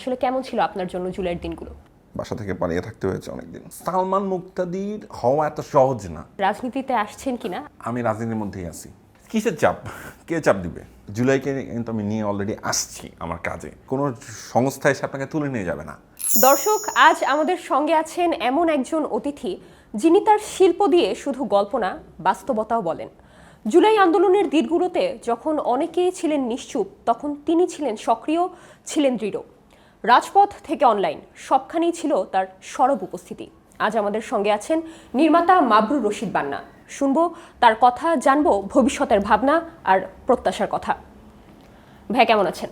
আসলে কেমন ছিল আপনার জন্য জুলাইয়ের দিনগুলো? বাসা থেকে পালিয়ে থাকতে হয়েছে অনেকদিন। সালমান মুক্তাদির হওয়া এত সহজ না। রাজনীতিতে আসছেন কিনা? আমি রাজনীতির মধ্যেই আছি। কিসের চাপ? কে চাপ দিবে? জুলাইকে কিন্তু আমি নিয়ে অলরেডি আসছি আমার কাজে। কোনো সংস্থা এসে আপনাকে তুলে নিয়ে যাবে না। দর্শক আজ আমাদের সঙ্গে আছেন এমন একজন অতিথি যিনি তার শিল্প দিয়ে শুধু গল্প না বাস্তবতাও বলেন। জুলাই আন্দোলনের দিনগুলোতে যখন অনেকেই ছিলেন নিশ্চুপ তখন তিনি ছিলেন সক্রিয় ছিলেন দৃঢ়। রাজপথ থেকে অনলাইন সবখানেই ছিল তার সরব উপস্থিতি। আজ আমাদের সঙ্গে আছেন নির্মাতা মাবরুর রশিদ বান্না। শুনব তার কথা জানব ভবিষ্যতের ভাবনা আর প্রত্যাশার কথা। ভাই কেমন আছেন?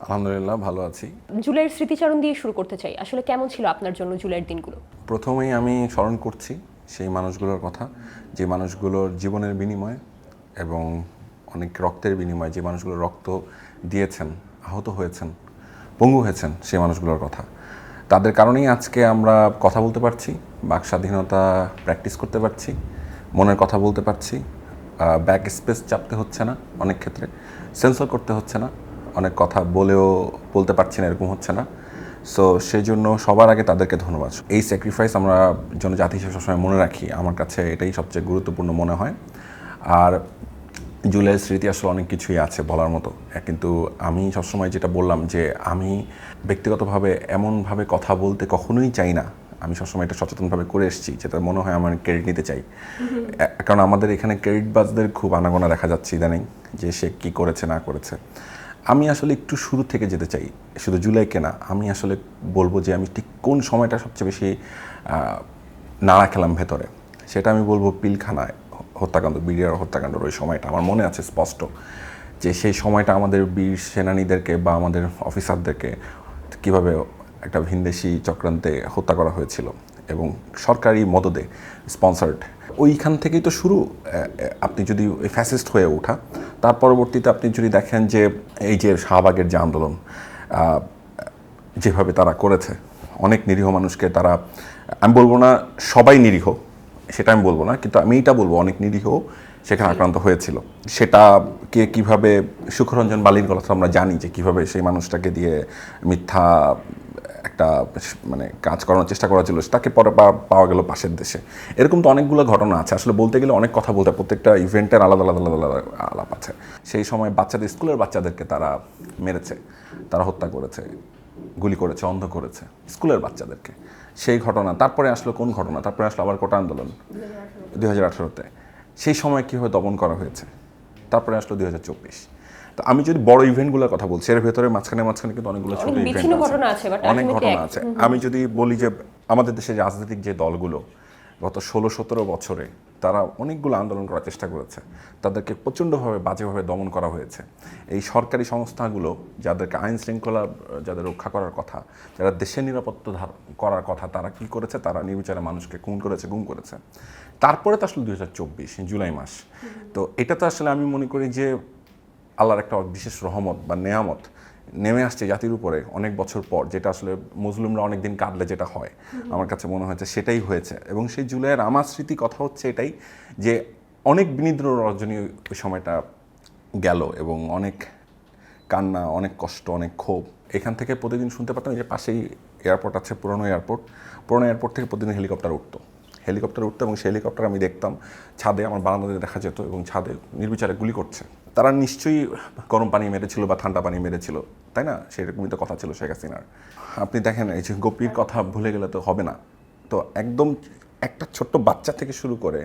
আলহামদুলিল্লাহ ভালো আছি। জুলাইয়ের স্মৃতিচারণ দিয়ে শুরু করতে চাই। আসলে কেমন ছিল আপনার জন্য জুলাইয়ের দিনগুলো? প্রথমেই আমি স্মরণ করছি সেই মানুষগুলোর কথা যে মানুষগুলোর জীবনের বিনিময়ে এবং অনেক রক্তের বিনিময়ে যে মানুষগুলো রক্ত দিয়েছেন আহত হয়েছেন পঙ্গু হয়েছেন সেই মানুষগুলোর কথা। তাদের কারণেই আজকে আমরা কথা বলতে পারছি, বাক স্বাধীনতা প্র্যাকটিস করতে পারছি, মনের কথা বলতে পারছি ব্যাক স্পেস চাপতে হচ্ছে না অনেক ক্ষেত্রে সেন্সর করতে হচ্ছে না, অনেক কথা বলেও বলতে পারছি না, এরকম হচ্ছে না। সো সেই জন্য সবার আগে তাদেরকে ধন্যবাদ। এই স্যাক্রিফাইস আমরা জনজাতি হিসেবে সবসময় মনে রাখি, আমার কাছে এটাই সবচেয়ে গুরুত্বপূর্ণ মনে হয়। আর জুলাইয়ের স্মৃতি আসলে অনেক কিছুই আছে বলার মতো। কিন্তু আমি সবসময় যেটা বললাম যে আমি ব্যক্তিগতভাবে এমনভাবে কথা বলতে কখনোই চাই না। আমি সবসময় এটা সচেতনভাবে করে এসেছি যেটা মনে হয় আমার ক্রেডিট নিতে চাই। কারণ আমাদের এখানে ক্রেডিট বাজদের খুব আনাগোনা দেখা যাচ্ছে ইদানিং যে সে কী করেছে না করেছে। আমি আসলে একটু শুরু থেকে যেতে চাই শুধু জুলাইকে না আমি আসলে বলব যে আমি ঠিক কোন সময়টা সবচেয়ে বেশি নাড়া খেলাম ভেতরে। সেটা আমি বলব পিলখানায়। হত্যাকাণ্ড বিডিআর হত্যাকাণ্ডের ওই সময়টা। আমার মনে আছে স্পষ্ট যে সেই সময়টা আমাদের বীর সেনানীদেরকে বা আমাদের অফিসারদেরকে কীভাবে একটা ভিনদেশি চক্রান্তে হত্যা করা হয়েছিল এবং সরকারি মদদে স্পন্সার্ড ওইখান থেকেই তো শুরু। আপনি যদি ফ্যাসিস্ট হয়ে ওঠা, তার পরবর্তীতে আপনি যদি দেখেন যে এই যে শাহবাগের যে আন্দোলন যেভাবে তারা করেছে, অনেক নিরীহ মানুষকে তারা, আমি বলব না সবাই নিরীহ সেটা আমি বলব না, কিন্তু আমি এটা বলব, অনেক নিরীহ সেখানে আক্রান্ত হয়েছিল। সেটা কে কীভাবে সুখরঞ্জন বালির কথা আমরা জানি যে কীভাবে সেই মানুষটাকে দিয়ে মিথ্যা একটা মানে কাজ করানোর চেষ্টা করা ছিল, তাকে পরে পাওয়া গেল পাশের দেশে। এরকম তো অনেকগুলো ঘটনা আছে। আসলে বলতে গেলে অনেক কথা বলতে প্রত্যেকটা ইভেন্টের আলাদা আলাদা আলাদা আলাদা, আলাপ আছে। সেই সময় বাচ্চাদের, স্কুলের বাচ্চাদেরকে তারা মেরেছে, তারা হত্যা করেছে, গুলি করেছে, অন্ধ করেছে, স্কুলের বাচ্চাদেরকে। সেই ঘটনা তারপরে আসলো কোন ঘটনা? তারপরে আসলো আবার কোটা আন্দোলন দুই হাজার আঠারোতে। সেই সময় কীভাবে দমন করা হয়েছে। তারপরে আসলো দুই হাজার চব্বিশ। তো আমি যদি বড় ইভেন্টগুলোর কথা বলছি এর ভেতরে মাঝখানে মাঝখানে কিন্তু অনেকগুলো ছোট ইভেন্ট আছে, অনেক ঘটনা আছে। আমি যদি বলি যে আমাদের দেশের রাজনৈতিক যে দলগুলো গত ষোলো সতেরো বছরে তারা অনেকগুলো আন্দোলন করার চেষ্টা করেছে। তাদেরকে প্রচণ্ডভাবে বাজেভাবে দমন করা হয়েছে। এই সরকারি সংস্থাগুলো যাদেরকে আইন শৃঙ্খলা, যাদের রক্ষা করার কথা, যারা দেশের নিরাপত্তা ধার- করার কথা, তারা কি করেছে? তারা নির্বিচারে মানুষকে খুন করেছে, গুম করেছে। তারপরে তো আসলে দুই হাজার চব্বিশ, জুলাই মাস। তো এটা তো আসলে আমি মনে করি যে আল্লাহর একটা বিশেষ রহমত বা নেয়ামত। নেমে আসছে জাতির উপরে অনেক বছর পর যেটা আসলে মুসলিমরা অনেক দিন কাটলে যেটা হয়। আমার কাছে মনে হয়েছে সেটাই হয়েছে। এবং সেই জুলাইয়ের আমার স্মৃতি কথা হচ্ছে এটাই যে অনেক বিনিদ্র রজনী ওই সময়টা গেল এবং অনেক কান্না অনেক কষ্ট অনেক ক্ষোভ। এখান থেকে প্রতিদিন শুনতে পারতাম যে পাশেই এয়ারপোর্ট আছে পুরনো এয়ারপোর্ট পুরনো এয়ারপোর্ট থেকে প্রতিদিন হেলিকপ্টার উঠতো। হেলিকপ্টার উঠতো এবং সেই হেলিকপ্টার আমি দেখতাম। ছাদে আমার বারান্দাতে দেখা যেত এবং ছাদে নির্বিচারে গুলি করছে। তারা নিশ্চয়ই গরম পানি মেরেছিল বা ঠান্ডা পানি মেরেছিল, তাই না? সেরকমই তো কথা ছিল শেখ হাসিনার। আপনি দেখেন, এই যে গোপীর কথা ভুলে গেলে তো হবে না। তো একদম একটা ছোট্ট বাচ্চা থেকে শুরু করে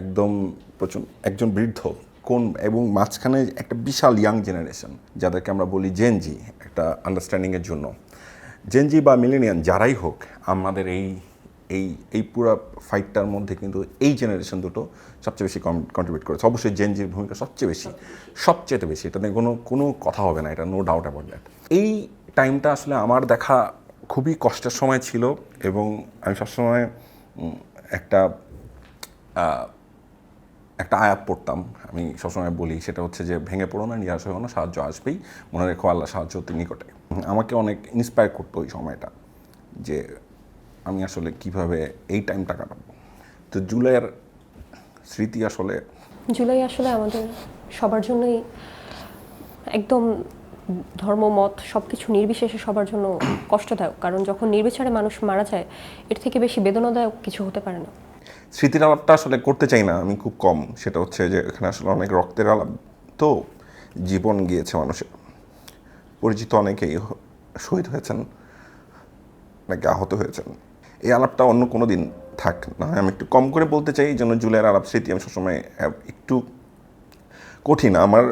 একদম প্রচুর, একজন বৃদ্ধ, কোন এবং মাঝখানে একটা বিশাল ইয়াং জেনারেশন যাদেরকে আমরা বলি জেনজি একটা আন্ডারস্ট্যান্ডিংয়ের জন্য। জেনজি বা মিলেনিয়ান যারাই হোক, আমাদের এই এই এই পুরো ফাইটটার মধ্যে কিন্তু এই জেনারেশন দুটো সবচেয়ে বেশি কন্ট্রিবিউট করেছে। অবশ্যই জেনজির ভূমিকা সবচেয়ে বেশি সবচেয়ে বেশি। এটা নিয়ে কোনো কোনো কথা হবে না, এটা নো ডাউট অ্যাবাউট দ্যাট এই টাইমটা আসলে আমার দেখা খুবই কষ্টের সময় ছিল এবং আমি সবসময় একটা একটা আয়াত পড়তাম। আমি সবসময় বলি, সেটা হচ্ছে যে, ভেঙে পড়ো না, নিরাশ হও না, সাহায্য আসবেই। মনে রেখো আল্লাহ সাহায্য অতি নিকটে। আমাকে অনেক ইন্সপায়ার করতো ওই সময়টা, যে আমি আসলে কীভাবে এই টাইমটা কাটাবো? তো জুলাইয়ের স্মৃতি আসলে জুলাই আসলে আমাদের সবার জন্যই একদম ধর্ম মত সব কিছু নির্বিশেষে সবার জন্য কষ্টদায়ক। কারণ যখন নির্বিচারে মানুষ মারা যায় এর থেকে বেশি বেদনাদায়ক কিছু হতে পারে না। স্মৃতির আলাপটা আসলে করতে চাই না আমি খুব কম। সেটা হচ্ছে যে এখানে আসলে অনেক রক্তের আলাপ। তো জীবন গিয়েছে মানুষের। পরিচিত অনেকেই শহীদ হয়েছেন নাকি আহত হয়েছেন। এই আলাপটা অন্য কোনো দিন থাক। না হয় আমি একটু কম করে বলতে চাই এই জন্য জুলাইয়ের আলাপ স্মৃতি আমি সবসময় একটু কঠিন। আমার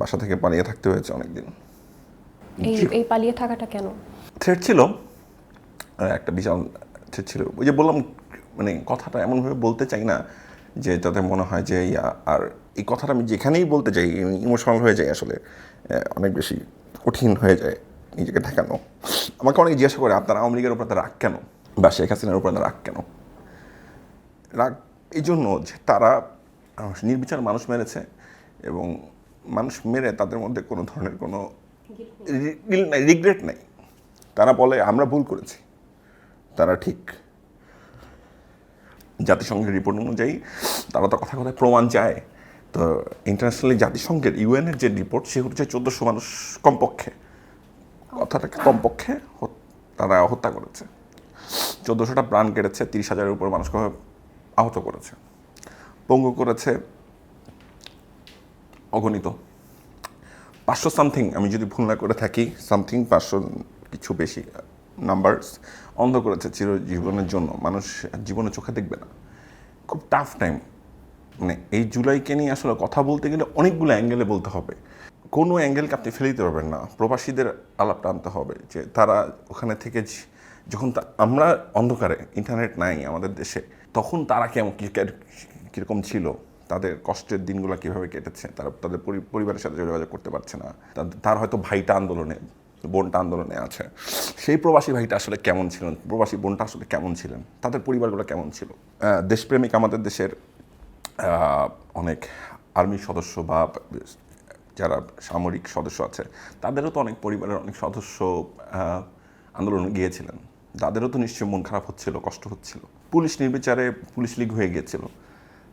বাসা থেকে পালিয়ে থাকতে হয়েছে অনেকদিন। এই এই পালিয়ে থাকাটা কেন? থ্রেড ছিল। একটা বিশাল থ্রেড ছিল। ওই যে বললাম মানে কথাটা এমনভাবে বলতে চাই না যে যাতে মনে হয় যে ইয়া, আর এই কথাটা আমি যেখানেই বলতে চাই ইমোশনাল হয়ে যায় আসলে। অনেক বেশি কঠিন হয়ে যায়। নিজেকে ঠেকানো। আমাকে অনেক জিজ্ঞাসা করে, আপনার আওয়ামী লীগের উপর রাগ কেন? বা শেখ হাসিনার উপর রাগ কেন? রাগ এই জন্য যে তারা নির্বিচার মানুষ মেরেছে এবং মানুষ মেরে তাদের মধ্যে কোনো ধরনের কোনো নাই রিগ্রেট নাই। তারা বলে, আমরা ভুল করেছি। তারা ঠিক। জাতিসংঘের রিপোর্ট অনুযায়ী তারা তো কথা কথায় প্রমাণ চায়। তো ইন্টারন্যাশনালি জাতিসংঘের ইউএনের যে রিপোর্ট সে হচ্ছে চোদ্দোশো মানুষ কমপক্ষে। কথাটাকে কমপক্ষে তারা হত্যা করেছে। চোদ্দোশোটা প্রাণ কেটেছে তিরিশ হাজারের উপর মানুষকে আহত করেছে। পঙ্গু করেছে অগণিত। পাঁচশো সামথিং, আমি যদি ভুল না করে থাকি, সামথিং পাঁচশো কিছু বেশি নাম্বারস অন্ধ করেছে চিরজীবনের জন্য। মানুষ জীবনে চোখে দেখবে না। খুব টাফ টাইম মানে এই জুলাইকে নিয়ে আসলে কথা বলতে গেলে অনেকগুলো অ্যাঙ্গেলে বলতে হবে। কোনো অ্যাঙ্গেলকে আপনি ফেলে দিতে পারবেন না। প্রবাসীদের আলাপটা আনতে হবে যে তারা ওখানে থেকে যখন আমরা অন্ধকারে ইন্টারনেট নাই আমাদের দেশে, তখন তারা কেমন কীরকম ছিল? তাদের কষ্টের দিনগুলো কীভাবে কেটেছে? তারা, তাদের পরিবারের সাথে যোগাযোগ করতে পারছে না। তার হয়তো ভাইটা আন্দোলনে, বোনটা আন্দোলনে আছে। সেই প্রবাসী ভাইটা আসলে কেমন ছিলেন? প্রবাসী বোনটা আসলে কেমন ছিলেন? তাদের পরিবারগুলো কেমন ছিল? দেশপ্রেমিক আমাদের দেশের অনেক আর্মি সদস্য বা যারা সামরিক সদস্য আছে, তাদেরও তো অনেক পরিবারের অনেক সদস্য আন্দোলনে গিয়েছিলেন। তাদেরও তো নিশ্চয়ই মন খারাপ হচ্ছিল, কষ্ট হচ্ছিল। পুলিশ নির্বিচারে পুলিশ লীগ হয়ে গিয়েছিল।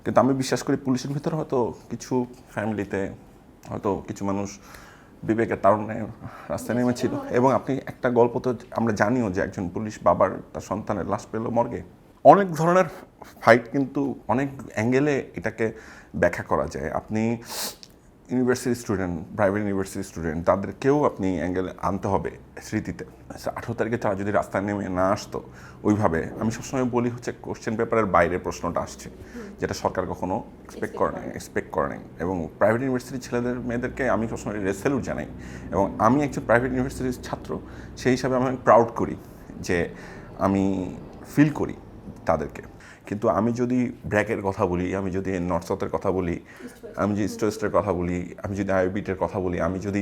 কিন্তু আমি বিশ্বাস করি পুলিশের ভিতরে হয়তো কিছু ফ্যামিলিতে, হয়তো কিছু মানুষ বিবেকের তারণে রাস্তায় নেমেছিল। এবং আপনি একটা গল্প তো আমরা জানিও যে একজন পুলিশ বাবার, তার সন্তানের লাশ পেল মর্গে। অনেক ধরনের ফাইট কিন্তু অনেক অ্যাঙ্গেলে এটাকে ব্যাখ্যা করা যায়। আপনি university student private university student তাদেরকেও আপনি অ্যাঙ্গেলে আনতে হবে স্মৃতিতে। আঠেরো তারিখে তারা যদি রাস্তায় নেমে না আসতো ওইভাবে আমি সবসময় বলি হচ্ছে কোশ্চেন পেপারের বাইরে প্রশ্নটা আসছে যেটা সরকার কখনো এক্সপেক্ট করে নাই এক্সপেক্ট করে নাই। এবং প্রাইভেট ইউনিভার্সিটির ছেলেদের মেয়েদেরকে আমি সবসময় রেসেলুট জানাই। এবং আমি একজন প্রাইভেট ইউনিভার্সিটির ছাত্র সেই হিসাবে আমি প্রাউড করি যে আমি ফিল করি তাদেরকে। কিন্তু আমি যদি ব্র্যাকের কথা বলি আমি যদি নর্থ সাউথের কথা বলি আমি যদি ইস্ট ওয়েস্টের কথা বলি, আমি যদি আইবিটের কথা বলি, আমি যদি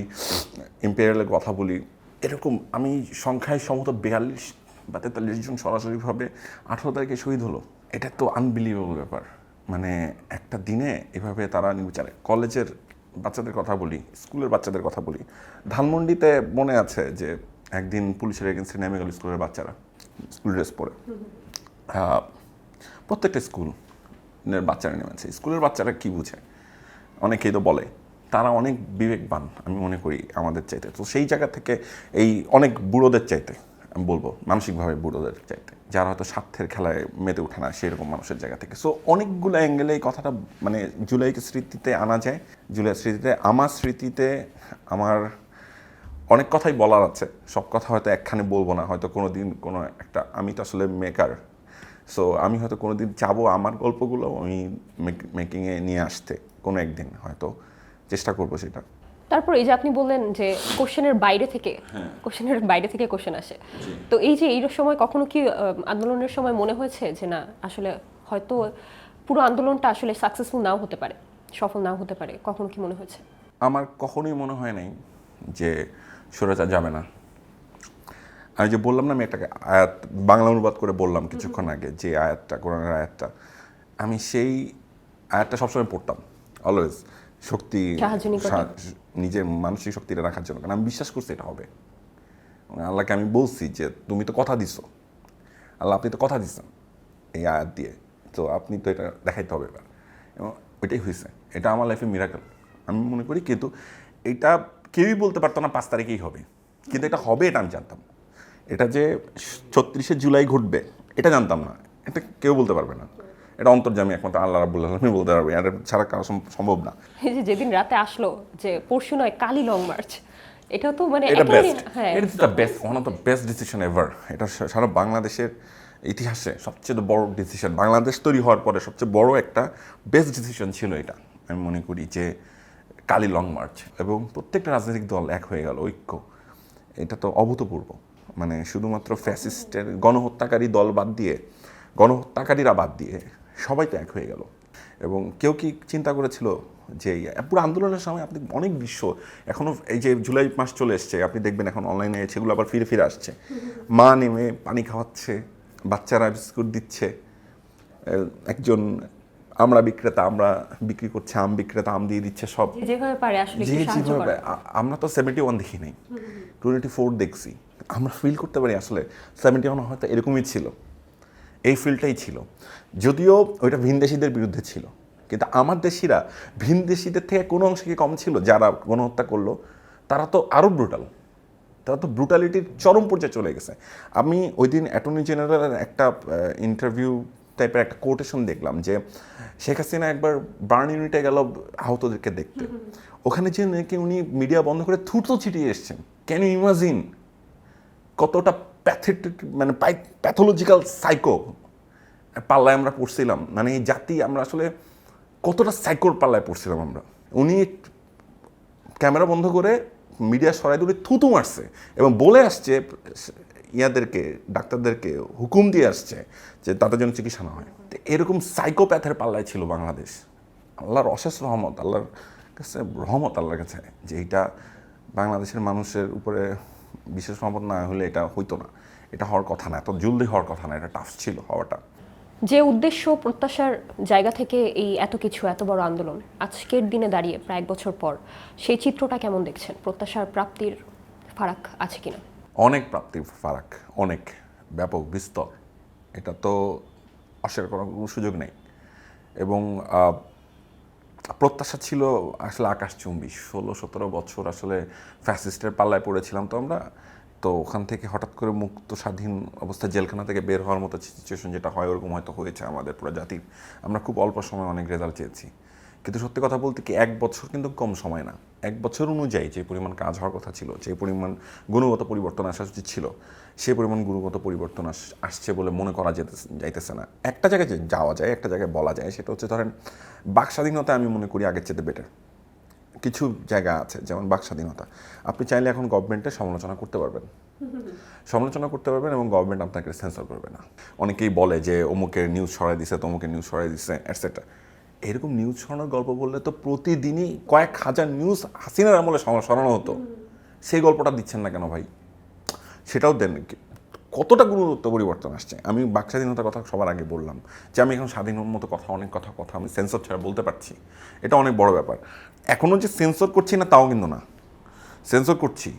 ইম্পেরিয়ালের কথা বলি, এরকম আমি সংখ্যায় সম্ভবত বিয়াল্লিশ বা তেতাল্লিশ জন সরাসরিভাবে আঠারো তারিখে শহীদ হলো। এটা তো আনবিলিভেবল ব্যাপার। মানে একটা দিনে এভাবে তারা নির্বিচারে কলেজের বাচ্চাদের কথা বলি, স্কুলের বাচ্চাদের কথা বলি, ধানমন্ডিতে মনে আছে যে একদিন পুলিশের এগেন্সে নেমে গেল স্কুলের বাচ্চারা, স্কুল ড্রেস পরে। প্রত্যেকটা স্কুল বাচ্চারা নেমেছে। স্কুলের বাচ্চারা কি বুঝে? অনেকেই তো বলে, তারা অনেক বিবেকবান আমি মনে করি আমাদের চাইতে। তো সেই জায়গা থেকে এই অনেক বুড়োদের চাইতে, আমি বলব মানসিকভাবে বুড়োদের চাইতে, যারা হয়তো স্বার্থের খেলায় মেতে ওঠে না সেরকম মানুষের জায়গা থেকে। সো অনেকগুলো অ্যাঙ্গেলে এই কথাটা মানে জুলাইকে স্মৃতিতে আনা যায়। জুলাই স্মৃতিতে, আমার স্মৃতিতে আমার অনেক কথাই বলার আছে। সব কথা হয়তো একখানে বলব না, হয়তো কোনো দিন কোনো একটা, আমি তো আসলে মেকার সো আমি হয়তো কোনো দিন চাবো আমার গল্পগুলো, আমি মেকিংয়ে নিয়ে আসতে। কোনো একদিন হয়তো চেষ্টা করব সেটা। তারপর এই যে আপনি বললেন যে কোশ্চেনের বাইরে থেকে কোশ্চেনের বাইরে থেকে কোশ্চেন আসে। তো এই যে এই সময় কখনো কি আন্দোলনের সময় মনে হয়েছে যে না আসলে হয়তো পুরো আন্দোলনটা আসলে সাকসেসফুল নাও হতে পারে সফল নাও হতে পারে কখনো কি মনে হয়েছে? আমার কখনোই মনে হয় নাই যে স্বৈরাচার যাবে না। আমি যে বললাম না আমি একটা আয়াত বাংলা অনুবাদ করে বললাম কিছুক্ষণ আগে যে আয়াতটা কোরআনের আয়াতটা আমি সেই আয়াতটা সবসময় পড়তাম। অলওয়েজ শক্তি নিজের মানসিক শক্তিটা রাখার জন্য। কারণ আমি বিশ্বাস করছি এটা হবে। আল্লাহকে আমি বলছি যে তুমি তো কথা দিছো। আল্লাহ আপনি তো কথা দিচ্ছেন এই আয়াত দিয়ে। তো আপনি তো এটা দেখাইতে হবে এবার। এবং ওইটাই হয়েছে এটা আমার লাইফে মিরাকেল আমি মনে করি কিন্তু এটা কেউই বলতে পারতো না পাঁচ তারিখেই হবে। কিন্তু এটা হবে এটা আমি জানতাম। এটা যে ছত্রিশে জুলাই ঘটবে এটা জানতাম না। এটা কেউ বলতে পারবে না। এটা অন্তর্জামী একমাত্র আল্লাহ রাবুল আলমী বলতে পারবে এটা ছাড়া কারও সম্ভব না। এই যে যেদিন রাতে আসলো যে পরশু নয় কালি লং মার্চ এটা তো মানে এটা বেস্ট হ্যাঁ। Is the best one of the best decision ever এটা সারা বাংলাদেশের ইতিহাসে সবচেয়ে বড় ডিসিশন বাংলাদেশ তৈরি হওয়ার পরে সবচেয়ে বড় একটা বেস্ট ডিসিশন ছিল এটা। আমি মনে করি যে কালি লং মার্চ এবং প্রত্যেকটা রাজনৈতিক দল এক হয়ে গেল ঐক্য। এটা তো অভূতপূর্ব। মানে শুধুমাত্র ফ্যাসিস্টের গণহত্যাকারী দল বাদ দিয়ে গণহত্যাকারীরা বাদ দিয়ে সবাই তো এক হয়ে গেল। এবং কেউ কি চিন্তা করেছিল যে পুরো আন্দোলনের সময় আপনি অনেক দৃশ্য এখনও এই যে জুলাই মাস চলে এসছে আপনি দেখবেন এখন অনলাইনে সেগুলো আবার ফিরে ফিরে আসছে। মা নেমে পানি খাওয়াচ্ছে বাচ্চারা বিস্কুট দিচ্ছে একজন আমরা বিক্রেতা আমরা বিক্রি করছে আম বিক্রেতা আম দিয়ে দিচ্ছে সব। পারে আসলে যেভাবে আমরা তো সেভেন্টি ওয়ান দেখি নাই। টোয়েন্টি ফোর দেখছি। আমরা ফিল করতে পারি আসলে সেভেন্টি ওয়ান হয়তো এরকমই ছিল। এই ফিলটাই ছিল। যদিও ওইটা ভিনদেশিদের বিরুদ্ধে ছিল কিন্তু আমার দেশিরা ভিনদেশিদের থেকে কোনো অংশে কি কম ছিল? যারা গণহত্যা করল তারা তো আরও ব্রুটাল তারা তো ব্রুটালিটির চরম পর্যায়ে চলে গেছে। আমি ওই দিন অ্যাটর্নি জেনারেলের একটা ইন্টারভিউ টাইপের একটা কোটেশন দেখলাম যে শেখ হাসিনা একবার বার্ন ইউনিটে গেল আহতদেরকে দেখতে। ওখানে যে নাকি উনি মিডিয়া বন্ধ করে থুতো ছিটিয়ে এসছেন। ক্যান ইউ ইমাজিন কতটা প্যাথেটিক মানে প্যাথোলজিক্যাল সাইকো পাল্লায় আমরা পড়ছিলাম। মানে এই জাতি আমরা আসলে কতটা সাইকোর পাল্লায় পড়ছিলাম আমরা। উনি ক্যামেরা বন্ধ করে মিডিয়া সরাই দূরে থুতু মারছে এবং বলে আসছে, ইয়াদেরকে, ডাক্তারদেরকে হুকুম দিয়ে আসছে যে তাদের জন্য চিকিৎসা না হয়। তো এরকম সাইকোপ্যাথের পাল্লায় ছিল বাংলাদেশ। আল্লাহর অশেষ রহমত, আল্লাহর কাছে রহমত আল্লাহর কাছে যে এইটা বাংলাদেশের মানুষের উপরে বিশেষ রহমত না হলে এটা হইতো না। এটা হওয়ার কথা না, এত জলদি হওয়ার কথা না, এটা টাফ ছিল হওয়াটা। যে উদ্দেশ্য প্রত্যাশার জায়গা থেকে এই এত কিছু, এত বড় আন্দোলন আজকের দিনে দাঁড়িয়ে প্রায় এক বছর পর, সেই চিত্রটা কেমন দেখছেন? প্রত্যাশার প্রাপ্তির ফারাক আছে কিনা? অনেক প্রাপ্তির ফারাক, অনেক ব্যাপক, বিস্তর। এটা তো আসার কোনো সুযোগ নেই। এবং প্রত্যাশা ছিল আসলে আকাশচুম্বী। ষোলো, সতেরো বছর আসলে ফ্যাসিস্টের পাল্লায় পড়েছিলাম তো আমরা। তো ওখান থেকে হঠাৎ করে মুক্ত স্বাধীন অবস্থায় জেলখানা থেকে বের হওয়ার মতো সিচুয়েশন যেটা হয়, ওরকম হয়তো হয়েছে আমাদের পুরো জাতির। আমরা খুব অল্প সময় অনেক রেজাল্ট চেয়েছি। কিন্তু সত্যি কথা বলতে কি, এক বছর কিন্তু কম সময় না। এক বছর অনুযায়ী যে পরিমাণ কাজ হওয়ার কথা ছিল, যে পরিমাণ গুণগত পরিবর্তন আসা উচিত ছিল, সে পরিমাণ গুণগত পরিবর্তন আস- আসছে বলে মনে করা যেতে যাইতেছে না। একটা জায়গায় যাওয়া যায়, একটা জায়গায় বলা যায়, সেটা হচ্ছে ধরেন, বাক স্বাধীনতা আমি মনে করি আগের চেয়ে বেটার কিছু জায়গা আছে যেমন বাক স্বাধীনতা। আপনি চাইলে এখন গভর্নমেন্টের সমালোচনা করতে পারবেন। সমালোচনা করতে পারবেন এবং গভর্নমেন্ট আপনাকে সেন্সর করবে না। অনেকেই বলে যে অমুকের নিউজ সরাই দিছে তমুকের নিউজ সরাই দিছে অ্যাটসেট্রা এরকম নিউজ সরানোর গল্প বললে তো প্রতিদিনই কয়েক হাজার নিউজ হাসিনার আমলে সরা- সরানো হতো। সেই গল্পটা দিচ্ছেন না কেন ভাই? সেটাও দেন কতটা গুরুত্ব পরিবর্তন আসছে? আমি বাক স্বাধীনতার কথা সবার আগে বললাম যে আমি এখন স্বাধীন মতো কথা, অনেক কথা কথা আমি সেন্সর ছাড়া বলতে পারছি। এটা অনেক বড় ব্যাপার। এখনও যে সেন্সর করছি না, তাও কিন্তু না। সেন্সর করছি।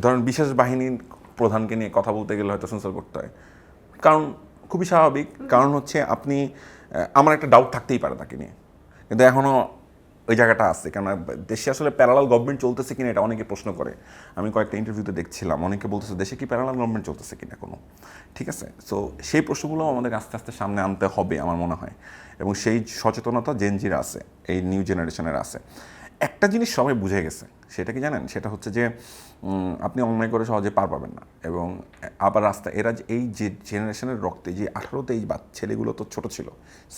ধরেন বিশেষ বাহিনীর প্রধানকে নিয়ে কথা বলতে গেলে হয়তো সেন্সর করতে হয়। কারণ খুবই স্বাভাবিক। কারণ হচ্ছে আপনি আমার একটা ডাউট থাকতেই পারে তাকে নিয়ে। কিন্তু এখনও ওই জায়গাটা আছে। কেন দেশে আসলে প্যারালাল গভর্নমেন্ট চলতেছে কিনা এটা অনেকে প্রশ্ন করে। আমি কয়েকটা ইন্টারভিউতে দেখছিলাম, অনেকে বলতেছে, দেশে কি প্যারালাল গভর্নমেন্ট চলতেছে কিনা কোনো? ঠিক আছে? সো সেই প্রশ্নগুলো আমাদের আস্তে আস্তে সামনে আনতে হবে, আমার মনে হয়। এবং সেই সচেতনতা জেনজির আছে, এই নিউ জেনারেশনের আছে। একটা জিনিস সবাই বুঝে গেছে, সেটা কি জানেন? সেটা হচ্ছে যে আপনি অন্যায় করে সহজে পার পাবেন না। এবং আবার রাস্তা এরা এই যে জেনারেশনের রক্তে যে আঠারোতে এই বাচ্চা ছেলেগুলো তো ছোট ছিল,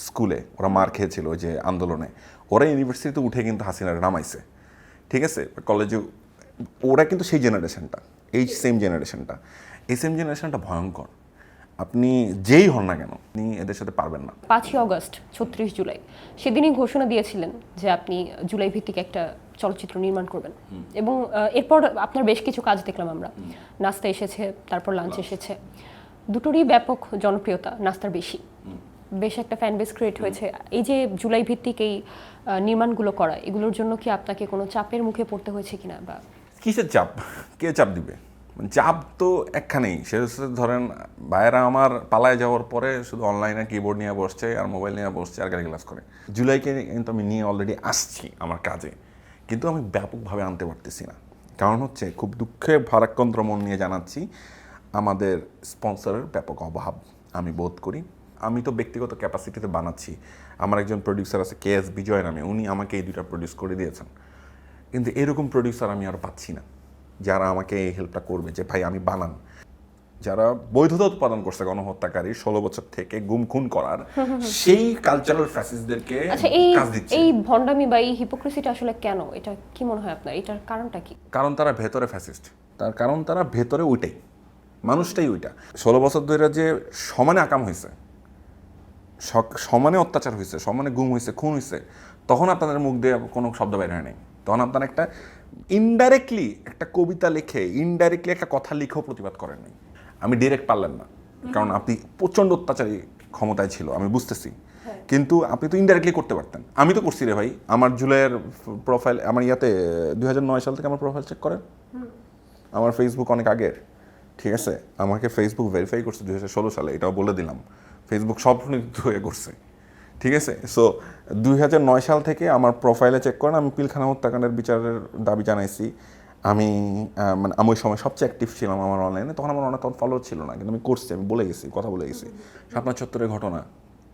স্কুলে ওরা মার খেয়েছিল যে আন্দোলনে, ওরা ইউনিভার্সিটিতে উঠে কিন্তু হাসিনার নামাইছে। ঠিক আছে? কলেজে, ওরা কিন্তু সেই জেনারেশনটা, এই সেম জেনারেশনটা। এই সেম জেনারেশনটা ভয়ঙ্কর। আপনি যেই হন না কেন আপনি এদের সাথে পারবেন না। পাঁচই অগস্ট ছত্রিশ জুলাই সেদিনই ঘোষণা দিয়েছিলেন যে আপনি জুলাই ভিত্তিক একটা চলচ্চিত্র নির্মাণ করবেন। এবং এরপর আপনার বেশ কিছু কাজ দেখলাম আমরা। নাস্তা এসেছে তারপর লাঞ্চ এসেছে। দুটোরই ব্যাপক জনপ্রিয়তা নাস্তার বেশি। বেশ একটা ফ্যান বেস ক্রিয়েট হয়েছে। এই যে জুলাই ভিত্তিক এই নির্মাণগুলো করা এগুলোর জন্য কি আপনাকে কোনো চাপের মুখে পড়তে হয়েছে কিনা বা কিসের চাপ? কে চাপ দিবে? চাপ তো একখানেই। সে ধরেন, ভাইয়েরা আমার পালায় যাওয়ার পরে শুধু অনলাইনে কিবোর্ড নিয়ে বসছে আর মোবাইল নিয়ে বসছে আর গাড়ি ক্লাস করে। জুলাইকে কিন্তু আমি নিয়ে অলরেডি আসছি আমার কাজে। কিন্তু আমি ব্যাপকভাবে আনতে পারতেছি না। কারণ হচ্ছে খুব দুঃখে ভারাক্রান্ত মন নিয়ে জানাচ্ছি, আমাদের স্পন্সরের ব্যাপক অভাব আমি বোধ করি। আমি তো ব্যক্তিগত ক্যাপাসিটিতে বানাচ্ছি। আমার একজন প্রডিউসার আছে কে এস বিজয় নামে। উনি আমাকে এই দুইটা প্রডিউস করে দিয়েছেন। কিন্তু এরকম প্রডিউসার আমি আর পাচ্ছি না। যারা আমাকে এই হেল্পটা করবে যে ভাই আমি বানান। যারা বৈধতা উৎপাদন করছে গণহত্যাকারী ষোলো বছর থেকে গুম খুন করার সেই কালচারাল ফ্যাসিসদেরকে আচ্ছা এই কাজ দিচ্ছে। এই ভণ্ডামি বা এই হিপোক্রেসিটা আসলে কেন? এটা কি মনে হয় আপনার? এটার কারণটা কি? কারণ তারা ভেতরে ফ্যাসিস্ট তার কারণ তারা ভেতরে ওইটাই। মানুষটাই ওইটা। ষোলো বছর ধরে যে সমানে আকাম হয়েছে সমানে অত্যাচার হয়েছে সমানে গুম হয়েছে খুন হয়েছে তখন আপনাদের মুখ দিয়ে কোনো শব্দ বের হয় নাই। তখন আপনারা একটা ইনডাইরেক্টলি একটা কবিতা লিখে ইনডাইরেক্টলি একটা কথা লিখেও প্রতিবাদ করেন নাই। আমি ডিরেক্ট পারলেন না। কারণ আপনি প্রচণ্ড অত্যাচারী ক্ষমতায় ছিল আমি বুঝতেছি। কিন্তু আপনি তো ইনডাইরেক্টলি করতে পারতেন। আমি তো করছি রে ভাই। আমার জুলাইয়ের প্রোফাইল আমার ইয়াতে দুই নয় সাল থেকে আমার প্রোফাইল চেক করেন। আমার ফেসবুক অনেক আগের। ঠিক আছে? আমাকে ফেসবুক ভেরিফাই করছে দুই হাজার ষোলো সালে এটাও বলে দিলাম। ফেসবুক সব হয়ে করছে। ঠিক আছে? সো দুই হাজার নয় সাল থেকে আমার প্রোফাইলে চেক করেন, আমি পিলখানা হত্যাকাণ্ডের বিচারের দাবি জানাইছি। আমি মানে আমি ওই সময় সবচেয়ে অ্যাক্টিভ ছিলাম আমার অনলাইনে তখন আমার অনেক ফলোয়ার ছিল না, কিন্তু আমি করছি, আমি বলে গেছি, কথা বলে গেছি। সাতনা চত্বরের ঘটনা।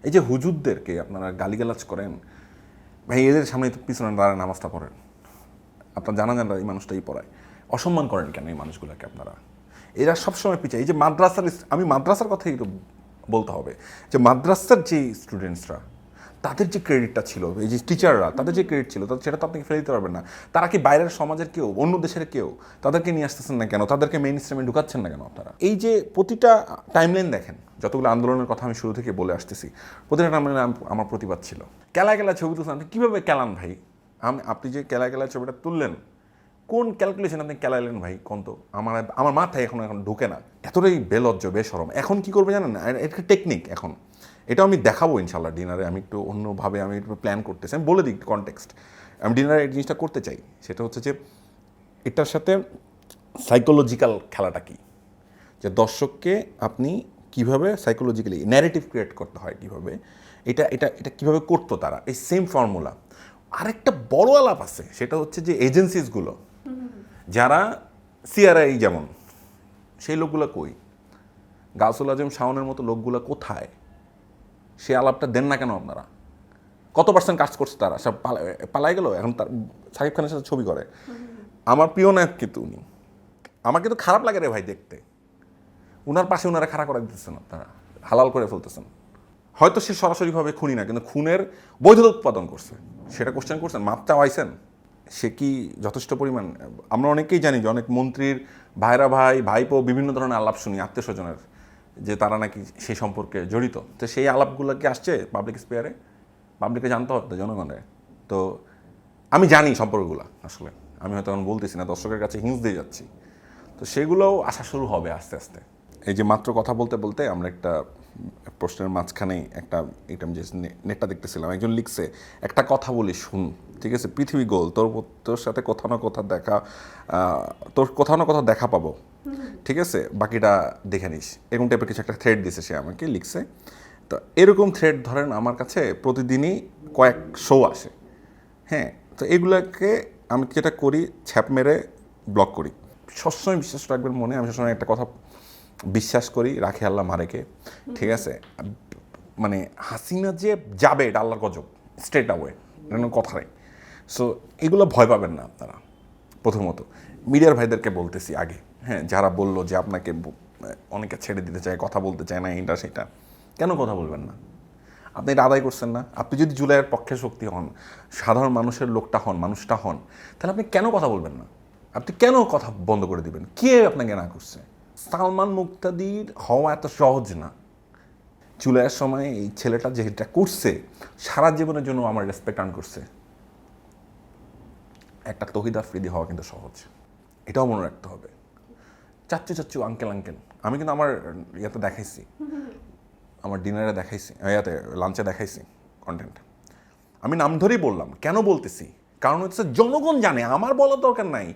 এই যে হুজুরদেরকে আপনারা গালিগালাজ করেন, ভাই, এদের সামনে পিছনে দাঁড়ায় নামাজটা পড়েন। আপনার জানা জানা এই মানুষটাই পড়ায়। অসম্মান করেন কেন এই মানুষগুলোকে আপনারা? এরা সবসময় পিছিয়ে, এই যে মাদ্রাসার আমি মাদ্রাসার কথাই বলতে হবে। যে মাদ্রাসার যে স্টুডেন্টসরা তাদের যে ক্রেডিটটা ছিল, এই যে টিচাররা তাদের যে ক্রেডিট ছিল সেটা তো আপনি ফেলে দিতে পারবেন না। তারা কি বাইরের সমাজের কেউ, অন্য দেশের কেউ? তাদেরকে নিয়ে আসতেছেন না কেন? তাদেরকে মেইন স্ট্রিমে ঢুকাচ্ছেন না কেন আপনারা? এই যে প্রতিটা টাইমলাইন দেখেন, যতগুলো আন্দোলনের কথা আমি শুরু থেকে বলে আসতেছি, প্রতিটা টাইমলাইনে আমার প্রতিবাদ ছিল। কেলা কেলা ছবি তুলছেন আপনি, কীভাবে কেলান ভাই? আমি, আপনি যে কেলা কেলা ছবিটা তুললেন, কোন ক্যালকুলেশন আপনি কেলাইলেন ভাই? কোন তো, আমার আমার মাথায় এখন এখন ঢুকে না। এতটাই বেলজ্জ, বেসরম। এখন কি করবে জানেন? এটা টেকনিক এখন। এটা আমি দেখাবো ইনশাল্লাহ ডিনারে। আমি একটু অন্যভাবে আমি একটু প্ল্যান করতেছি। আমি বলে দিই কনটেক্সট আমি ডিনারে এই জিনিসটা করতে চাই। সেটা হচ্ছে যে এটার সাথে সাইকোলজিক্যাল খেলাটা কি? যে দর্শককে আপনি কীভাবে সাইকোলজিক্যালি ন্যারেটিভ ক্রিয়েট করতে হয় কীভাবে? এটা এটা এটা কীভাবে করতো তারা? এই সেম ফর্মুলা আরেকটা বড় আলাপ আছে। সেটা হচ্ছে যে এজেন্সিসগুলো যারা সিআরআই যেমন, সেই লোকগুলো কই? গাউসুল আজম শাওনের মতো লোকগুলো কোথায়? সে আলাপটা দেন না কেন আপনারা? কত পার্সেন্ট কাজ করছে তারা? সব পালা- পালাই গেল? এখন তার, সাকিব খানের সাথে ছবি করে। আমার প্রিয় নায়ক কিন্তু উনি? আমার কিন্তু খারাপ লাগে রে ভাই দেখতে। উনার পাশে উনারা খাড়া করে দিতেছেন আপনারা। হালাল করে ফেলতেছেন। হয়তো সে সরাসরিভাবে খুনি না, কিন্তু খুনের বৈধতা উৎপাদন করছে। সেটা কোশ্চেন করছেন? মাপ চাওয়াইছেন? সে কি যথেষ্ট পরিমাণ? আমরা অনেকেই জানি যে অনেক মন্ত্রীর ভাইরা ভাই, ভাইপো বিভিন্ন ধরনের আলাপ শুনি, আত্মীয় স্বজনের। যে তারা নাকি সেই সম্পর্কে জড়িত। তো সেই আলাপগুলো কি আসছে পাবলিক স্পেয়ারে পাবলিকে জানতে হবে তো জনগণের। তো আমি জানি সম্পর্কগুলো আসলে। আমি হয়তো এখন বলতেছি না, দর্শকের কাছে হিংস দিয়ে যাচ্ছি। তো সেগুলোও আসা শুরু হবে আস্তে আস্তে। এই যে মাত্র কথা বলতে বলতে আমরা একটা প্রশ্নের মাঝখানে একটা এটা যে নেটটা দেখতেছিলাম। একজন লিখছে, একটা কথা বলি, শুন, ঠিক আছে? পৃথিবী গোল, তোর তোর সাথে কোথাও না কোথাও দেখা তোর কোথাও না কোথাও দেখা পাবো। ঠিক আছে? বাকিটা দেখে নিস। এরকম টাইপের কিছু একটা থ্রেড দিছে সে আমাকে, লিখছে। তো এরকম থ্রেড ধরেন আমার কাছে প্রতিদিনই কয়েক শো আসে। হ্যাঁ? তো এগুলোকে আমি যেটা করি, ছ্যাপ মেরে ব্লক করি। সবসময় বিশ্বাস রাখবেন মনে, আমি সবসময় একটা কথা বিশ্বাস করি, রাখে আল্লাহ মারেকে। ঠিক আছে? মানে হাসিনা যে যাবে, এটা আল্লাহর গজব স্ট্রেট আওয়ে এটা কোনো কথা নেই। সো এগুলো ভয় পাবেন না আপনারা, প্রথমত। মিডিয়ার ভাইদেরকে বলতেছি আগে। হ্যাঁ যারা বলল যে আপনাকে অনেকে ছেড়ে দিতে চায়, কথা বলতে চায় না এটা সেটা। কেন কথা বলবেন না? আপনি এটা আদায় করছেন না? আপনি যদি জুলাইয়ের পক্ষে শক্তি হন, সাধারণ মানুষের লোকটা হন, মানুষটা হন, তাহলে আপনি কেন কথা বলবেন না? আপনি কেন কথা বন্ধ করে দিবেন? কে আপনাকে না করছে? সালমান মুক্তাদির হওয়া এত সহজ না। জুলাইয়ের সময় এই ছেলেটা যেটা করছে, সারা জীবনের জন্য আমার রেসপেক্ট আর্ন করছে। একটা তহিদ আফ্রিদি হওয়া কিন্তু সহজ। এটাও মনে রাখতে হবে। চাচ্চু চাচ্চু আঙ্কেল আঙ্কেল আমি কিন্তু আমার ইয়াতে দেখাইছি। আমার ডিনারে দেখাইছি ইয়াতে লাঞ্চে দেখাইছি কন্টেন্ট আমি নাম ধরেই বললাম, কেন বলতেছি? কারণ হচ্ছে জনগণ জানে, আমার বলার দরকার নাই।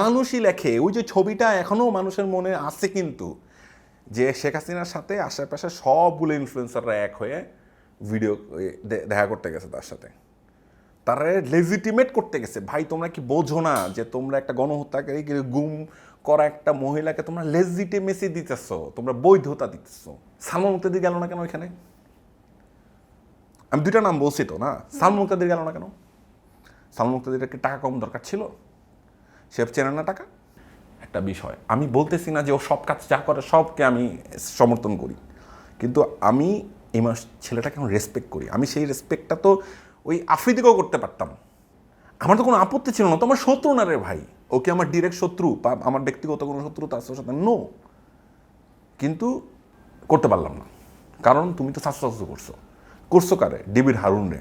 মানুষই লেখে, ওই যে ছবিটা এখনও মানুষের মনে আছে কিন্তু, যে শেখ হাসিনার সাথে আশেপাশে সবগুলো ইনফ্লুয়েন্সাররা এক হয়ে ভিডিও দেখা করতে গেছে তার সাথে। তারা লেজিটিমেট করতে গেছে, ভাই, তোমরা কি বোঝো না যে তোমরা একটা গণহত্যাকারী গুম করা একটা মহিলাকে তোমরা লেজিটিমেসি দিতেছ, তোমরা বৈধতা দিতেছ। সালমান মুক্তাদি গেল না কেন ওইখানে? আমি দুইটা নাম বলছি তো, না? সালমান মুক্তাদির গেল না কেন? সালমান মুক্তাদির কি টাকা কম দরকার ছিল? সে চেনে না টাকা? একটা বিষয়, আমি বলতেছি না যে ও সব কাজ যা করে সবকে আমি সমর্থন করি। কিন্তু আমি এই মানুষ, ছেলেটাকে এখন রেসপেক্ট করি। আমি সেই রেসপেক্টটা তো ওই আফ্রিদিকেও করতে পারতাম। আমার তো কোনো আপত্তি ছিল না তোমার শত্রু না রে ভাই। ওকে আমার ডিরেক্ট শত্রু বা আমার ব্যক্তিগত কোনো শত্রু, তার সাথে নো কিন্তু করতে পারলাম না। কারণ তুমি তো স্বাস্থ্য করছ। করছ কারে? ডিবির হারুন রে।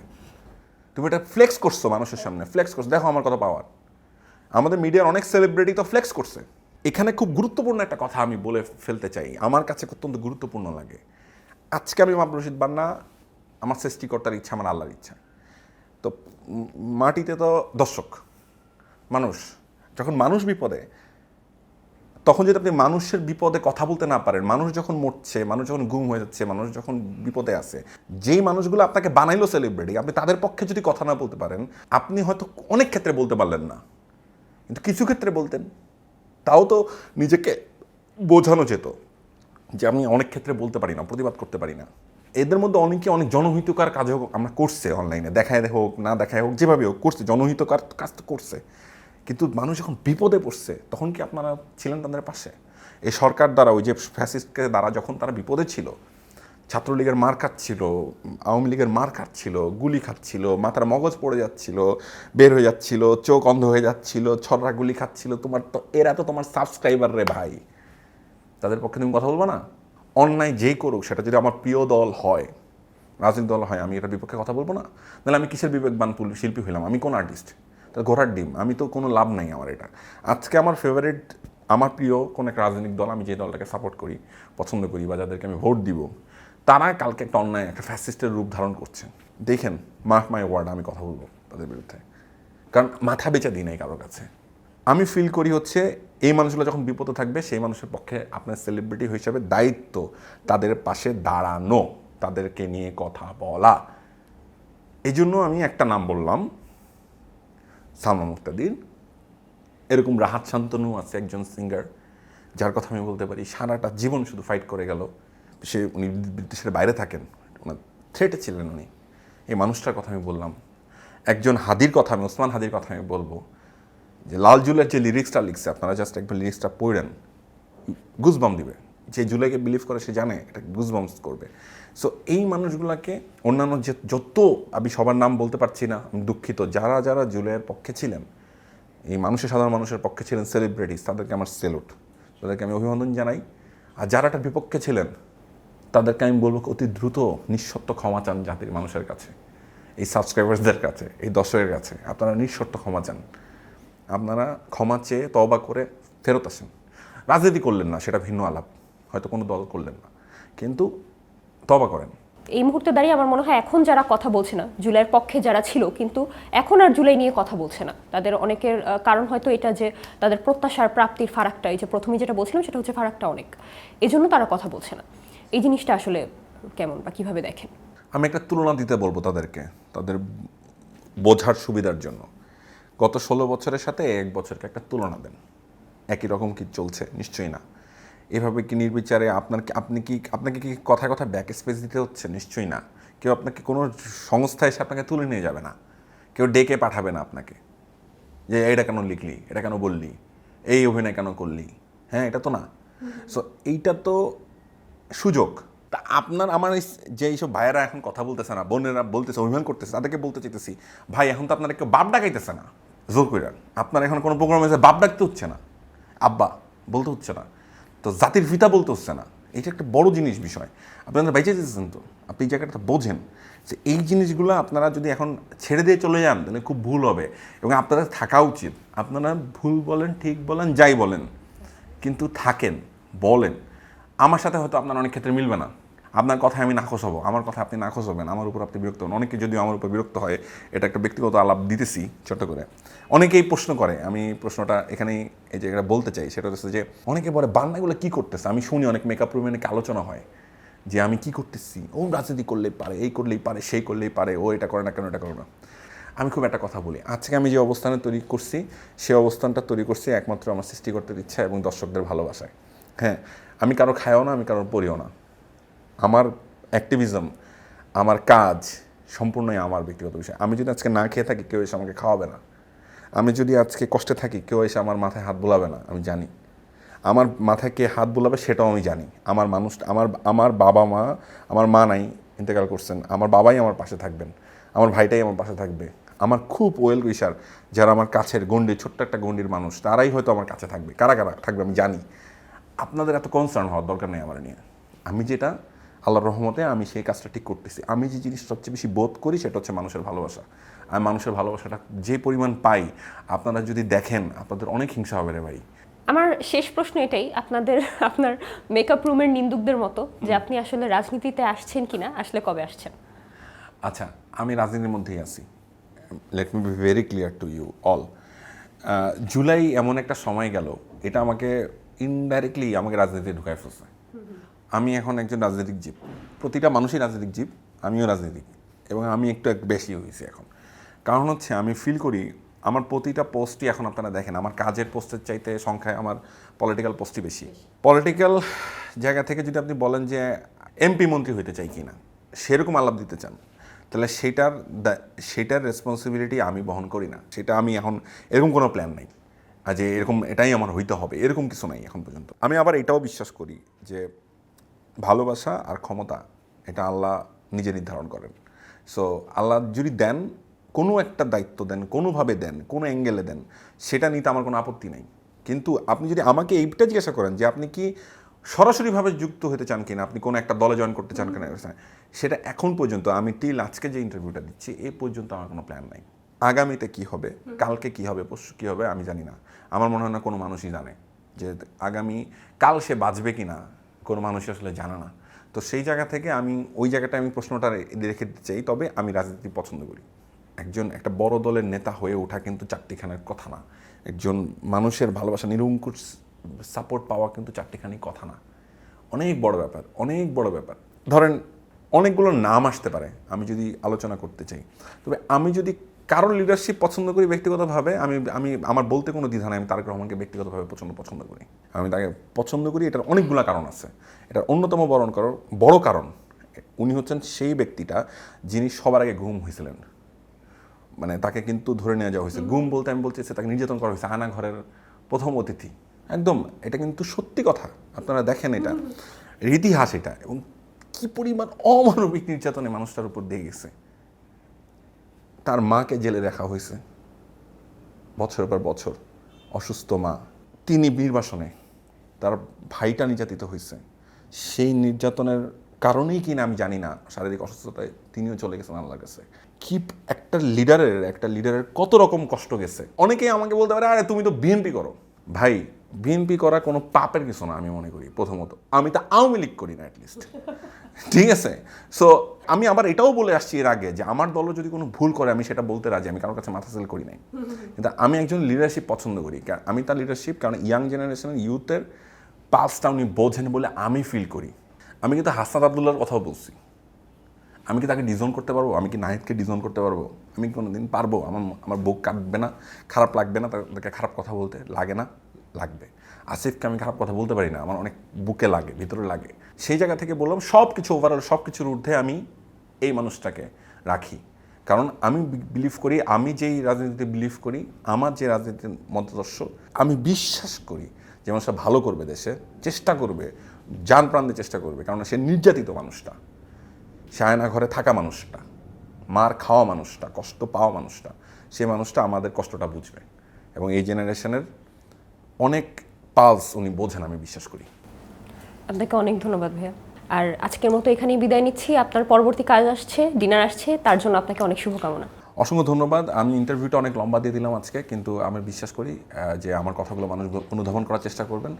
তুমি এটা ফ্লেক্স করছ মানুষের সামনে ফ্লেক্স করছ। দেখো আমার কথা পাওয়ার আমাদের মিডিয়ার অনেক সেলিব্রিটি তো ফ্লেক্স করছে। এখানে খুব গুরুত্বপূর্ণ একটা কথা আমি বলে ফেলতে চাই। আমার কাছে অত্যন্ত গুরুত্বপূর্ণ লাগে। আজকে আমি মামরুল রশিদ বান্না, আমার সৃষ্টিকর্তার ইচ্ছা, আমার আল্লাহর ইচ্ছা। তো মাটিতে তো দর্শক, মানুষ। যখন মানুষ বিপদে, তখন যদি আপনি মানুষের বিপদে কথা বলতে না পারেন, মানুষ যখন মরছে, মানুষ যখন গুম হয়ে যাচ্ছে, মানুষ যখন বিপদে আছে, যেই মানুষগুলো আপনাকে বানাইলো সেলিব্রিটি আপনি তাদের পক্ষে যদি কথা না বলতে পারেন, আপনি হয়তো অনেক ক্ষেত্রে বলতে পারলেন না। কিন্তু কিছু ক্ষেত্রে বলতেন। তাও তো নিজেকে বোঝানো যেত যে আমি অনেক ক্ষেত্রে বলতে পারি না, প্রতিবাদ করতে পারি না। এদের মধ্যে অনেকে অনেক জনহিতকার কাজ হোক, আমরা করছে অনলাইনে দেখায় হোক, না দেখায় হোক, যেভাবে হোক করছে, জনহিতকার কাজ তো করছে। কিন্তু মানুষ যখন বিপদে পড়ছে, তখন কি আপনারা ছিলেন তাদের পাশে? এই সরকার দ্বারা, ওই যে ফ্যাসিস্টকে দ্বারা যখন তারা বিপদে ছিল, ছাত্রলীগের মার খাচ্ছিল আওয়ামী লীগের মার খাচ্ছিল গুলি খাচ্ছিল মাথার মগজ পড়ে যাচ্ছিল, বের হয়ে যাচ্ছিল, চোখ অন্ধ হয়ে যাচ্ছিল, ছড়রা গুলি খাচ্ছিল, তোমার তো, এরা তো তোমার সাবস্ক্রাইবার রে ভাই। তাদের পক্ষে তুমি কথা বলব না? অন্যায় যেই করুক, সেটা যদি আমার প্রিয় দল হয়, রাজনৈতিক দল হয়, আমি এটার বিপক্ষে কথা বলব না। নাহলে আমি কিসের বিবেকবান শিল্পী হইলাম? আমি কোন আর্টিস্ট তা ঘোড়ার ডিম। আমি তো কোনো লাভ নাই আমার এটা। আজকে আমার ফেভারিট আমার প্রিয় কোনো একটা রাজনৈতিক দল, আমি যে দলটাকে সাপোর্ট করি, পছন্দ করি বা যাদেরকে আমি ভোট দিব, তারা কালকে একটা অন্যায়, একটা ফ্যাসিস্টের রূপ ধারণ করছে। দেখেন মার্ক মাই ওয়ার্ড আমি কথা বলব তাদের বিরুদ্ধে। কারণ মাথা বেচা দিই নাই কারোর কাছে। আমি ফিল করি হচ্ছে এই মানুষগুলো যখন বিপদে থাকবে, সেই মানুষের পক্ষে আপনার সেলিব্রিটি হিসাবে দায়িত্ব তাদের পাশে দাঁড়ানো, তাদেরকে নিয়ে কথা বলা। এই জন্য আমি একটা নাম বললাম, সালমান মুক্তাদির। এরকম রাহাত শান্তনু আছে একজন সিঙ্গার যার কথা আমি বলতে পারি, সারাটা জীবন শুধু ফাইট করে গেল। সে উনি দেশের বাইরে থাকেন, ওনার থ্রেটে ছিলেন উনি। এই মানুষটার কথা আমি বললাম। একজন হাদির কথা আমি, ওসমান হাদির কথা আমি বলব। যে লাল জুলের যে লিরিক্সটা লিখছে, আপনারা জাস্ট একবার লিরিক্সটা পড়েন গুজবাম দিবে। যে জুলাইকে বিলিভ করে, সে জানে, এটা গুজবামস করবে। সো এই মানুষগুলোকে, অন্যান্য যে যত, আমি সবার নাম বলতে পারছি না, আমি দুঃখিত, যারা যারা জুলাইয়ের পক্ষে ছিলেন, এই মানুষের সাধারণ মানুষের পক্ষে ছিলেন সেলিব্রিটিস তাদেরকে আমার সেলুট তাদেরকে আমি অভিনন্দন জানাই। আর যারা এটার বিপক্ষে ছিলেন, তাদেরকে আমি বলব অতি দ্রুত নিঃশর্ত ক্ষমা চান জাতির মানুষের কাছে, এই সাবস্ক্রাইবার্সদের কাছে, এই দর্শকের কাছে, আপনারা নিঃশর্ত ক্ষমা চান। আপনারা ক্ষমা চেয়ে তবা করে ফেরত আসেন। রাজনীতি করলেন না সেটা ভিন্ন আলাপ। হয়তো কোনো দল করলেন না। কিন্তু তবা করেন। এই মুহূর্তে দাঁড়িয়ে আমার মনে হয় এখন যারা কথা বলছে না জুলাইয়ের পক্ষে যারা ছিল কিন্তু এখন আর জুলাই নিয়ে কথা বলছে না। তাদের অনেকের কারণ হয়তো এটা যে তাদের প্রত্যাশার প্রাপ্তির ফারাকটা এই যে প্রথমে যেটা বলছিলাম সেটা হচ্ছে ফারাকটা অনেক। এই জন্য তারা কথা বলছে না। এই জিনিসটা আসলে কেমন বা কীভাবে দেখেন? আমি একটা তুলনা দিতে বলব তাদেরকে তাদের বোঝার সুবিধার জন্য। গত ষোলো বছরের সাথে এক বছরকে একটা তুলনা দেন। একই রকম কি চলছে? নিশ্চয়ই না। এভাবে কি নির্বিচারে আপনার আপনি কি আপনাকে কি কথায় কথা ব্যাক স্পেস দিতে হচ্ছে? নিশ্চয়ই না। কেউ আপনাকে কোনো সংস্থা এসে আপনাকে তুলে নিয়ে যাবে না। কেউ ডেকে পাঠাবে না আপনাকে। যে এটা কেন লিখলি? এটা কেন বললি? এই অভিনয় কেন করলি? হ্যাঁ এটা তো না। সো এইটা তো সুযোগ। তা আপনার, আমার যে এইসব ভাইয়েরা এখন কথা বলতেছে না, বোনেরা বলতেছে, অভিমান করতেছে, তাদেরকে বলতে চাইতেছি, ভাই, এখন তো আপনারা কেউ বাপ ডাকাইতেছে না, জোর করে আপনার এখন কোনো প্রোগ্রাম যে বাপ ডাকতে হচ্ছে না। আব্বা, বলতে হচ্ছে না। তো জাতির পিতা বলতে হচ্ছে না। এটা একটা বড় জিনিস বিষয়। আপনারা বেঁচে যেতেছেন তো? আপনি এই জায়গাটা বোঝেন যে এই জিনিসগুলো আপনারা যদি এখন ছেড়ে দিয়ে চলে যান, তাহলে খুব ভুল হবে এবং আপনাদের থাকা উচিত। আপনারা ভুল বলেন, ঠিক বলেন, যাই বলেন। কিন্তু থাকেন, বলেন। আমার সাথে হয়তো আপনার অনেক ক্ষেত্রে মিলবে না। আপনার কথায় আমি নাখোশ হব, আমার কথা আপনি নাখোশ হবেন, আমার উপর আপনি বিরক্ত হন অনেকে যদিও আমার উপর বিরক্ত হয়, এটা একটা ব্যক্তিগত আলাপ দিতেছি ছোট করে। অনেকেই প্রশ্ন করে, আমি প্রশ্নটা এখানেই এই জায়গাটা বলতে চাই, সেটা হচ্ছে যে অনেকে বলে বান্নাগুলো কী করতেছে? আমি শুনি অনেক মেকআপ রুমে নাকি আলোচনা হয়, যে আমি কি করতেছি? ও রাজনীতি করলেই পারে, এই করলেই পারে, সেই করলেই পারে, ও এটা করে না, কেন এটা করে না? আমি খুব একটা কথা বলি। আজকে আমি যে অবস্থানে তৈরি করছি সেই অবস্থানটা তৈরি করছি একমাত্র আমার সৃষ্টিকর্তার ইচ্ছা এবং দর্শকদের ভালোবাসায়। হ্যাঁ আমি কারও খাইও না, আমি কারোর পড়িও না। আমার অ্যাক্টিভিজম আমার কাজ সম্পূর্ণই আমার ব্যক্তিগত বিষয়। আমি যদি আজকে না খেয়ে থাকি, কেউ এসে আমাকে খাওয়াবে না। আমি যদি আজকে কষ্টে থাকি, কেউ এসে আমার মাথায় হাত বোলাবে না, আমি জানি। আমার মাথায় কে হাত বোলাবে সেটাও আমি জানি। আমার মানুষ, আমার আমার বাবা মা, আমার মা নাই, ইন্তেকাল করছেন। আমার বাবাই আমার পাশে থাকবেন। আমার ভাইটাই আমার পাশে থাকবে। আমার খুব ওয়েল উইশার যারা আমার কাছের গন্ডি ছোট্ট একটা গন্ডির মানুষ, তারাই হয়তো আমার কাছে থাকবে। কারা কারা থাকবে আমি জানি। আপনাদের এত কনসার্ন হওয়ার দরকার নেই আমার নিয়ে। আমি যেটা আল্লাহর রহমতে আমি সেই কাজটা ঠিক করতেছি। আমি যে জিনিস সবচেয়ে বেশি বোধ করি সেটা হচ্ছে মানুষের ভালোবাসা। আমি মানুষের ভালোবাসাটা যে পরিমাণ পাই আপনারা যদি দেখেন আপনাদের অনেক হিংসা হবে রে ভাই। আমার শেষ প্রশ্ন এটাই আপনাদের আপনার মেকআপ রুমের নিন্দুকদের মতো যে আপনি আসলে রাজনীতিতে আসছেন কি না আসলে কবে আসছেন? আচ্ছা আমি রাজনীতির মধ্যেই আছি। Let me be very clear to you all July এমন একটা সময় গেল এটা আমাকে ইনডাইরেক্টলি আমাকে রাজনীতিতে ঢুকায় ফেলছে। আমি এখন একজন রাজনৈতিক জীব। প্রতিটা মানুষই রাজনৈতিক জীব, আমিও রাজনীতিক। এবং আমি একটু এক বেশি হয়েছি এখন। কারণ হচ্ছে আমি ফিল করি, আমার প্রতিটা পোস্টই এখন আপনারা দেখেন, আমার কাজের পোস্টের চাইতে সংখ্যায় আমার পলিটিক্যাল পোস্টই বেশি। পলিটিক্যাল জায়গা থেকে যদি আপনি বলেন যে এমপি মন্ত্রী হইতে চাই কিনা, সেরকম আলাপ দিতে চান, তাহলে সেটার সেটার রেসপন্সিবিলিটি আমি বহন করি না। সেটা আমি এখন এরকম কোনো প্ল্যান নাই। যে এরকম এটাই আমার হইতে হবে, এরকম কিছু নাই এখন পর্যন্ত। আমি আবার এটাও বিশ্বাস করি যে ভালোবাসা আর ক্ষমতা এটা আল্লাহ নিজে নির্ধারণ করেন। সো আল্লাহ যদি দেন কোনো একটা দায়িত্ব দেন কোনোভাবে দেন কোনো অ্যাঙ্গেলে দেন সেটা নিতে আমার কোনো আপত্তি নেই। কিন্তু আপনি যদি আমাকে এইটা জিজ্ঞাসা করেন যে আপনি কি সরাসরিভাবে যুক্ত হতে চান কিনা আপনি কোনো একটা দলে জয়েন করতে চান কিনা সেটা এখন পর্যন্ত আমি টিল আজকে যে ইন্টারভিউটা দিচ্ছি এ পর্যন্ত আমার কোনো প্ল্যান নাই। আগামীতে কি হবে কালকে কি হবে পরশু কী হবে আমি জানি না। আমার মনে হয় না কোনো মানুষই জানে যে আগামী কাল সে বাঁচবে কি না কোনো মানুষই আসলে জানে না। তো সেই জায়গা থেকে আমি, ওই জায়গাটা আমি প্রশ্নটা রেখে দিতে চাই, তবে আমি রাজনীতি পছন্দ করি। একজন, একটা বড় দলের নেতা হয়ে ওঠা কিন্তু চারটিখানের কথা না। একজন মানুষের ভালোবাসা, নিরঙ্কুশ সাপোর্ট পাওয়া কিন্তু চারটিখানি কথা না। অনেক বড় ব্যাপার, অনেক বড় ব্যাপার। ধরেন, অনেকগুলো নাম আসতে পারে, আমি যদি আলোচনা করতে চাই। তবে আমি যদি কারোর লিডারশিপ পছন্দ করি ব্যক্তিগতভাবে আমি আমি আমার বলতে কোনো দ্বিধা নাই আমি তারেক রহমানকে ব্যক্তিগতভাবে প্রচণ্ড পছন্দ করি। আমি তাকে পছন্দ করি এটার অনেকগুলো কারণ আছে। এটার অন্যতম বরণ কারণ বড় কারণ উনি হচ্ছেন সেই ব্যক্তিটা যিনি সবার আগে ঘুম হয়েছিলেন। মানে তাকে কিন্তু ধরে নিয়ে যাওয়া হয়েছে। গুম বলতে আমি বলছি তাকে নির্যাতন করা হয়েছে আনা ঘরের প্রথম অতিথি। একদম এটা কিন্তু সত্যি কথা। আপনারা দেখেন এটা। ইতিহাস এটা। এবং কি পরিমাণ অমানবিক নির্যাতনে মানুষটার উপর দিয়ে গেছে। তার মাকে জেলে রাখা হয়েছে। বছরের পর বছর অসুস্থ মা। তিনি নির্বাসনে তার ভাইটা নির্যাতিত হয়েছে। সেই নির্যাতনের কারণেই কিনা আমি জানি না। শারীরিক অসুস্থতায় তিনিও চলে গেছেন আল্লাহর কাছে। কি একটা লিডারের একটা লিডারের কত রকম কষ্ট গেছে। অনেকেই আমাকে বলতে পারে, আরে তুমি তো বিএনপি করো। ভাই বিএনপি করা কোনো পাপের কিছু না, আমি মনে করি, প্রথমত। আমি তো আওয়ামী লীগ করি না অ্যাটলিস্ট ঠিক আছে? সো আমি আবার এটাও বলে আসছি এর আগে যে আমার দলও যদি কোনো ভুল করে, আমি সেটা বলতে রাজি, আমি কারোর কাছে মাথা সেল করি নাই। কিন্তু আমি একজন লিডারশিপ পছন্দ করি আমি তার লিডারশিপ কারণ ইয়াং জেনারেশনের ইউথের পালসটা উনি বোঝেন বলে আমি ফিল করি। আমি কিন্তু হাসনাত আবদুল্লার কথাও বলছি। আমি কি তাকে ডিজাইন করতে পারব? আমি কি নাহিদকে ডিজন করতে পারব? আমি কোনো দিন পারব? আমার আমার বুক কাটবে না, খারাপ লাগবে না তাকে খারাপ কথা বলতে লাগে না। লাগবে। আসিফকে আমি খারাপ কথা বলতে পারি না, আমার অনেক বুকে লাগে, ভিতরে লাগে। সেই জায়গা থেকে বললাম সব কিছু ওভারঅল সব কিছুর ঊর্ধ্বে আমি এই মানুষটাকে রাখি। কারণ আমি বিলিভ করি, আমি যেই রাজনীতিতে বিলিভ করি, আমার যে রাজনীতির মতাদর্শ, আমি বিশ্বাস করি যে মানুষটা ভালো করবে দেশে, চেষ্টা করবে, যান প্রাণ চেষ্টা করবে। কারণ সে নির্যাতিত মানুষটা সায়না ঘরে থাকা মানুষটা, মার খাওয়া মানুষটা, কষ্ট পাওয়া মানুষটা, সে মানুষটা আমাদের কষ্টটা বুঝবে। এবং এই জেনারেশনের অনেক পালস উনি বোঝেন আমি বিশ্বাস করি। আপনাকে অনেক ধন্যবাদ ভাইয়া। আর আজকের মতো এখানেই বিদায় নিচ্ছি। আপনার পরবর্তী কাজ আসছে ডিনার আসছে তার জন্য আপনাকে অনেক শুভকামনা। অসংখ্য ধন্যবাদ। আমি ইন্টারভিউটা অনেক লম্বা দিয়ে দিলাম আজকে কিন্তু আমি বিশ্বাস করি যে আমার কথাগুলো মানুষ অনুধাবন করার চেষ্টা করবেন।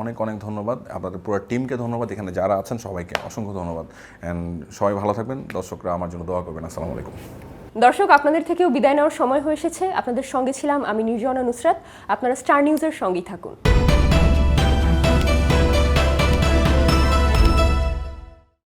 অনেক অনেক ধন্যবাদ। আপনাদের পুরো টিমকে ধন্যবাদ। এখানে যারা আছেন সবাইকে অসংখ্য ধন্যবাদ। অ্যান্ড সবাই ভালো থাকবেন। দর্শকরা আমার জন্য দোয়া করবেন। আসসালামু আলাইকুম। দর্শক, আপনাদের থেকেও বিদায় নেওয়ার সময় হয়ে এসেছে। আপনাদের সঙ্গে ছিলাম আমি নির্জনা নুসরাত। আপনারা স্টার নিউজের সঙ্গেই থাকুন।